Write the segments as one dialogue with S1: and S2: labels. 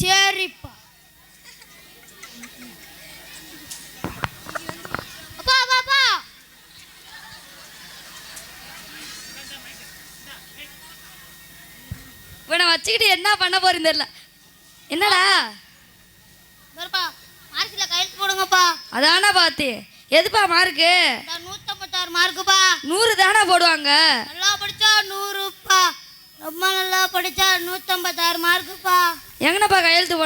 S1: சரிப்பா.
S2: இவனை வச்சுக்கிட்டு என்ன பண்ண போறேன்னு தெரியல. என்னடா?
S1: மார்க்ல கையெழுத்து போடுங்கப்பா.
S2: அதானே பார்த்து எதுப்பா மார்க்கு?
S1: நூற்றம்பத்தாறு மார்க்குப்பா.
S2: நூறு தானே போடுவாங்க.
S1: நல்லா படிச்சா நூறுப்பா ரொம்ப நல்லா படிச்சா நூற்றம்பத்தாறு மார்க்குப்பா
S2: எங்கனப்பா கையெழுத்து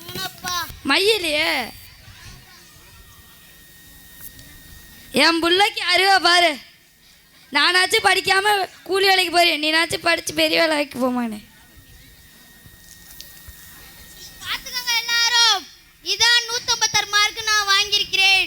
S1: மூணப்பா
S2: மையிலையே என் பிள்ளைக்கு அறிவா பாரு நானாச்சும் படிக்காம கூலி வேலைக்கு போறேன் நீனாச்சும் படிச்சு பெரிய வேலைக்கு போமானே
S1: பார்த்துக்கோங்க எல்லாரும் இதான் நூற்றம்பத்தாறு மார்க் நான் வாங்கியிருக்கிறேன்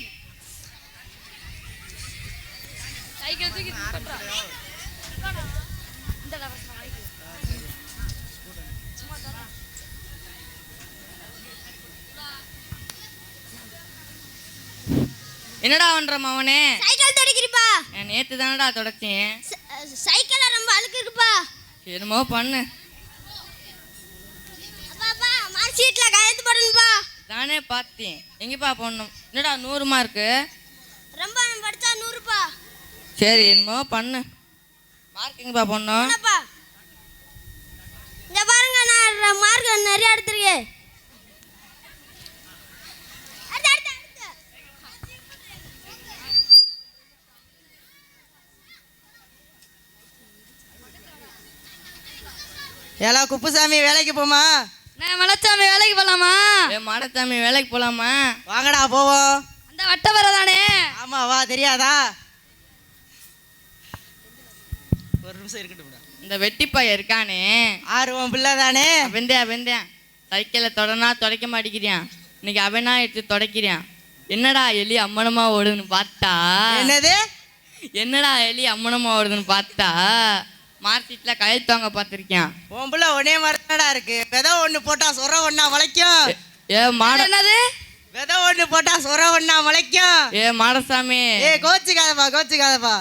S3: என்னடா பண்ற மவனே?
S1: சைக்கிள் தொடக்கிறப்பா
S3: நான் நேத்து தானடா தொடச்சேன்.
S1: சைக்கிள ரொம்ப அழுக்கு இருக்குப்பா.
S3: என்னமோ பண்ணு.
S1: அப்பாப்பா மார்க் ஷீட்ல கையெழுத்து போடணும்ப்பா
S3: தானே பார்த்தேன். எங்கேப்பா போடணும்? என்னடா நூறு மார்க்கு
S1: ரொம்ப படிச்சா நூறுப்பா.
S3: சரி என்னமோ பண்ணு. மார்க் எங்கேப்பா போடணும்?
S1: இங்க பாருங்க நான் மார்க் நிறைய எடுத்திருக்கேன்.
S4: ஏலா குப்புசாமி வேலைக்கு போமா?
S2: நான் மலைச்சாமி வேலைக்கு போலாமா?
S3: ஏ மாடசாமி வேலைக்கு போலாமா?
S4: வாங்கடா போவோம்.
S2: அந்த வட்டவரை தானே
S4: ஆமா வா தெரியாதா? ஒரு நிமிஷம் இருக்கட்டும்
S3: இந்த வெட்டிப்பாய் இருக்கானே.
S4: ஆர்வம் பிள்ளை தானே
S3: வெந்தேன் வெந்தேன் சைக்கிளில் தொடனா தொடக்க மாட்டேங்கிறான் இன்னைக்கு அவனா எடுத்து தொடக்கிறான் என்னடா எலி அம்மனமா ஓடுதுன்னு பார்த்தா?
S4: என்னது?
S3: என்னடா எலி அம்மனமா ஓடுதுன்னு பார்த்தா? மார்க்கெட்டில் கையெழுத்து வாங்க பார்த்துருக்கேன்
S4: உன் பிள்ளை ஒன்னே மாதிரி இருக்கு. விதை ஒண்ணு போட்டா சொர ஒண்ணா முளைக்கும்.
S3: ஏ மாட
S2: என்னது?
S4: விதை ஒண்ணு போட்டா சொர ஒண்ணா முளைக்கும்.
S3: ஏ மாடசாமி.
S4: ஏ கோச்சுக்காதப்பா கோச்சுக்காதப்பா.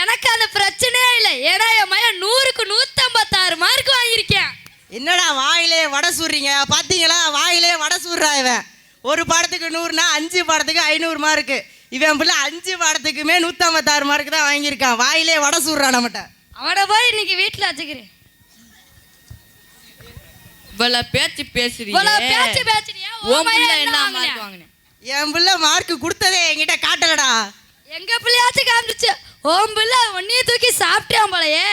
S2: எனக்கு அந்த பிரச்சனையே இல்லை. ஏன்னா என் மையன் நூறுக்கு நூற்றம்பத்தாறு மார்க் வாங்கியிருக்கேன்.
S4: என்னடா வாயிலே வடை சுடுறீங்க? பாத்தீங்களா? வாயிலே வடை சுடுறா இவன். ஒரு பாடத்துக்கு நூறுனா அஞ்சு பாடத்துக்கு ஐநூறு மார்க்கு இவன் பிள்ளை அஞ்சு பாடத்துக்குமே நூற்றம்பத்தாறு மார்க் தான் வாங்கியிருக்கான். வாயிலே வடை சுடுறான் நம்மகிட்ட.
S2: அவனை போய் இன்னைக்கு வீட்டில் வச்சுக்கிறேன்.
S3: இவ்வளோ பேச்சு
S2: பேச்சு
S3: பேசுறீங்க
S2: பேசுறியா?
S3: உன்
S2: உன்
S3: பிள்ளை
S2: பையன்
S3: என்ன மார்க்
S2: வாங்கினான்?
S4: என் பிள்ளை மார்க் கொடுத்ததே என்கிட்ட காட்டலடா.
S2: எங்க பிள்ளையாச்சும் காமிச்சு? ஓம் பிள்ளை ஒன்னையே தூக்கி சாப்பிட்டான் போலயே.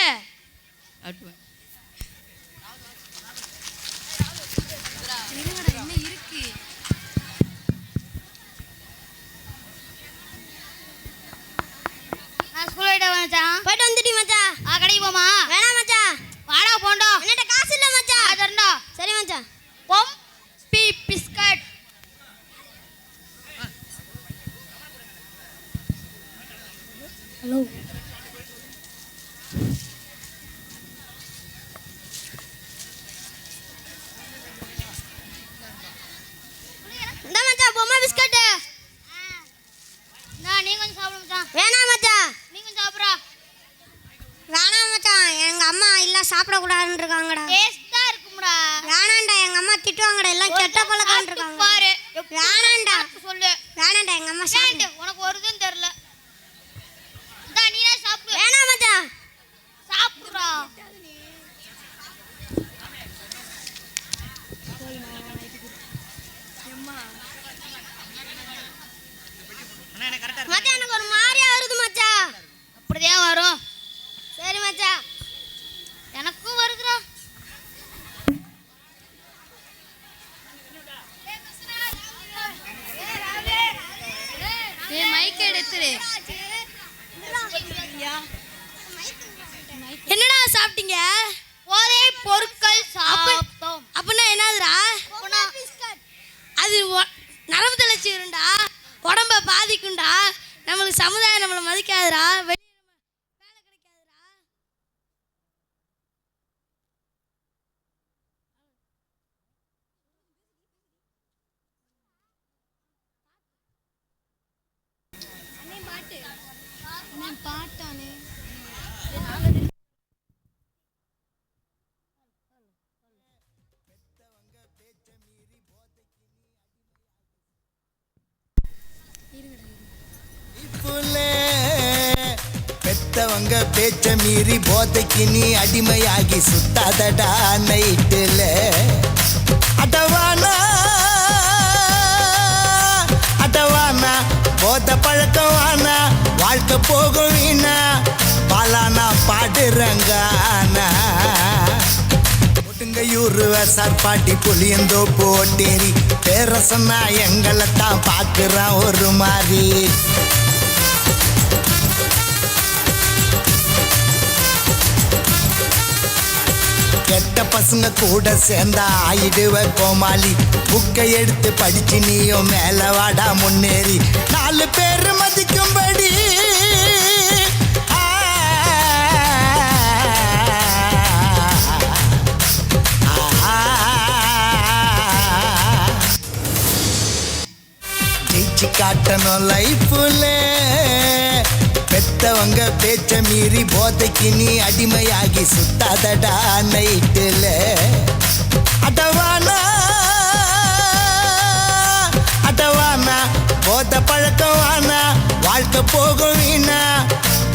S1: நான் ஸ்கூல் போயிட்டு மச்சான்.
S5: திட்டுவாங்கடா எல்லாம் கெட்ட பழக்கம் இருக்காங்க.
S1: பாரு. சாப்பிட்டு சொல்லு.
S5: வேணாம்டா எங்க அம்மா சாப்பிடு
S1: உனக்கு ஒரு இதுவும் தெரியல நீயே சாப்பிடு.
S5: வேணாம் மச்சான்
S1: சாப்பிடுறா.
S5: மச்சான் எனக்கு ஒரு மாதிரியா வருது மச்சான்
S1: அப்படிதான் வரும்.
S5: சரி மச்சான்
S1: என்னடா சாப்பிட்டீங்க?
S2: ஒரே பொருட்கள் சாப்பிட்டோம். அப்படின்னா என்னதுடா? அது நரம்பு தளர்ச்சி உடம்ப பாதிக்கும்டா. நம்மளுக்கு சமுதாயம் நம்மளை மதிக்காதுடா. பாட்டானே.
S6: பெத்தவங்க பேச்ச மீறி போதைக்கு நீ அடிமையாகி சுத்தாதடா நைட்டுல. அடவானா அடவானா போத்த பழக்கம் ஆனா வாழ்க்கை போகும் வீணா. பாலானா பாடுறங்கானா ஒட்டுங்கையூர் சார் பாட்டி புளியந்தோ போட்டேரி. பேரசனா எங்களை தான் பார்க்குறான் ஒரு மாதிரி. கெட்ட பசங்க கூட சேர்ந்தா ஆயிடுவ கோமாளி. புக்கை எடுத்து படிச்சு நீயும் மேல வாடா முன்னேறி. நாலு பேர் மதிக்கும்படி. ஜெயிச்சு காட்டணும் லைஃப்ல பெத்தவங்க பேச்ச மீறி போதைக்கு நீ அடிமையாகி சுத்தாதடா நைட்டுல. அடவானா அடவானா போத பழக்கம் வானா வாழ்க்கை போகும் வீணா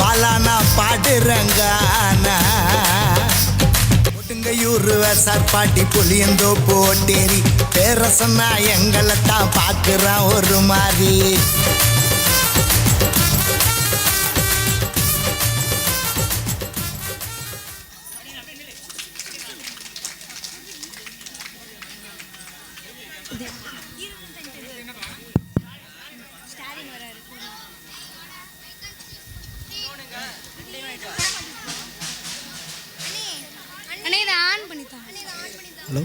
S6: பாலானா பாடுறங்கானா. ஒட்டுங்கையூர் சார் பாட்டி புளியந்தோ போட்டேரி பேரசனா எங்களை தான் பார்க்குறான் ஒரு மாதிரி. ஹலோ.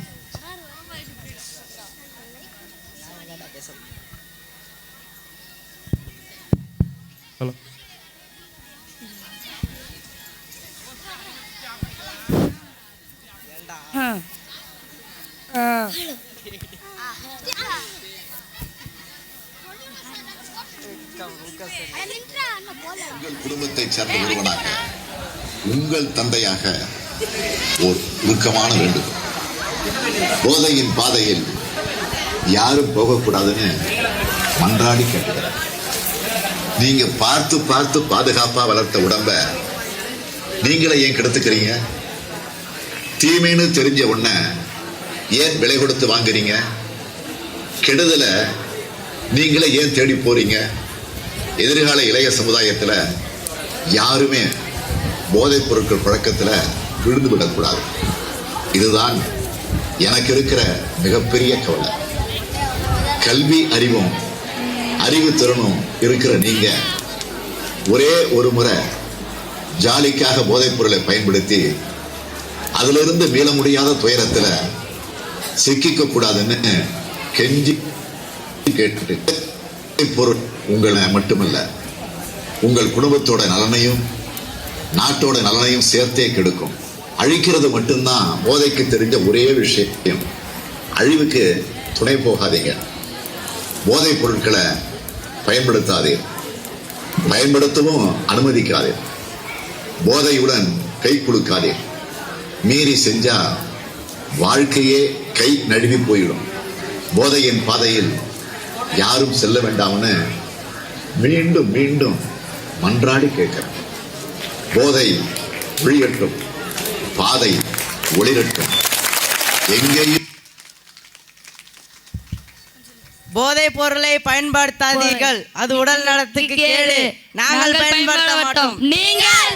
S7: ஹலோ.
S8: உங்கள் குடும்பத்தைச் சேர்ந்த ஒருவனாக உங்கள் தந்தையாக ஓர் உருக்கமான வேண்டுகோள். போதையின் பாதையில் யாரும் போகக்கூடாதுன்னு மன்றாடி கேட்டுக்கிறார். நீங்க பார்த்து பார்த்து பாதுகாப்பா வளர்த்த உடம்ப நீங்களே ஏன் கெடுத்துக்கிறீங்க? தீமைன்னு தெரிஞ்ச உடனே ஏன் விலை கொடுத்து வாங்குறீங்க? கெடுதலை நீங்களே ஏன் தேடி போறீங்க? எதிர்கால இளைய சமுதாயத்தில் யாருமே போதைப் பொருட்கள் பழக்கத்தில் விழுந்து விடக்கூடாது. இதுதான் எனக்கு இருக்கிற மிகப்பெரிய கவலை. கல்வி அறிவும் அறிவு திறனும் இருக்கிற நீங்க ஒரே ஒரு முறை ஜாலிக்காக போதைப் பொருளை பயன்படுத்தி அதிலிருந்து மீள முடியாத துயரத்தில் சிக்கிக்க கூடாதுன்னு கெஞ்சி கேட்டுட்டு பொருள் உங்களை மட்டுமல்ல உங்கள் குடும்பத்தோட நலனையும் நாட்டோட நலனையும் சேர்த்தே கெடுக்கும். அழிக்கிறது மட்டும்தான் போதைக்கு தெரிஞ்ச ஒரே விஷயம். அழிவுக்கு துணை போகாதீங்க. போதைப் பொருட்களை பயன்படுத்தாதே பயன்படுத்தவும் அனுமதிக்காதே போதையுடன் கை கொடுக்காதே மீறி செஞ்சா வாழ்க்கையே கை நழுவி போயிடும். போதையின் பாதையில் யாரும் செல்ல வேண்டாம்னு மீண்டும் மீண்டும் மன்றாடி கேட்கிறேன். போதை ஒழியட்டும் பாதை ஒளிரட்டும். எங்கேயும்
S4: போதைப் பொருளை பயன்படுத்தாதீர்கள். அது உடல் நலத்துக்கு கேடு நாங்கள் பயன்படுத்த மாட்டோம்.
S2: நீங்கள்